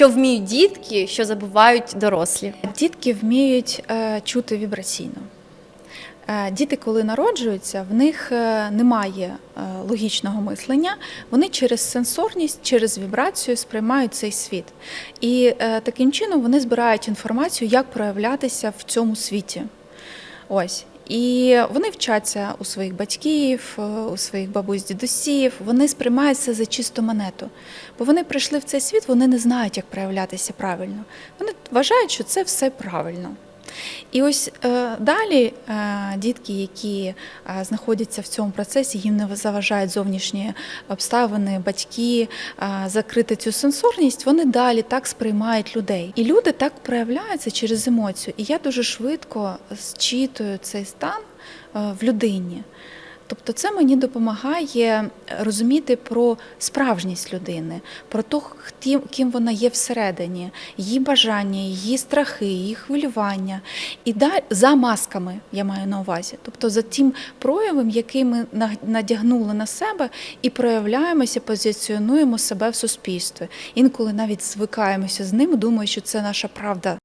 що вміють дітки, що забувають дорослі? Дітки вміють е, чути вібраційно. Е, Діти, коли народжуються, в них е, немає е, логічного мислення. Вони через сенсорність, через вібрацію сприймають цей світ. І таким чином вони збирають інформацію, як проявлятися в цьому світі. Ось. І вони вчаться у своїх батьків, е, у своїх бабусь, дідусів. Вони сприймають це за чисту монету. Бо вони прийшли в цей світ, вони не знають, як проявлятися правильно. Вони вважають, що це все правильно. І ось е, далі е, дітки, які е, знаходяться в цьому процесі, їм не заважають зовнішні обставини, батьки закрити цю сенсорність, вони далі так сприймають людей. І люди так проявляються через емоцію. І я дуже швидко зчитую цей стан в людині. Тобто це мені допомагає розуміти про справжність людини, про те, ким вона є всередині, її бажання, її страхи, її хвилювання. І да- за масками я маю на увазі, тобто за тим проявом, який ми на- надягнули на себе і проявляємося, позиціонуємо себе в суспільстві. Інколи навіть звикаємося з ним, думаю, що це наша правда.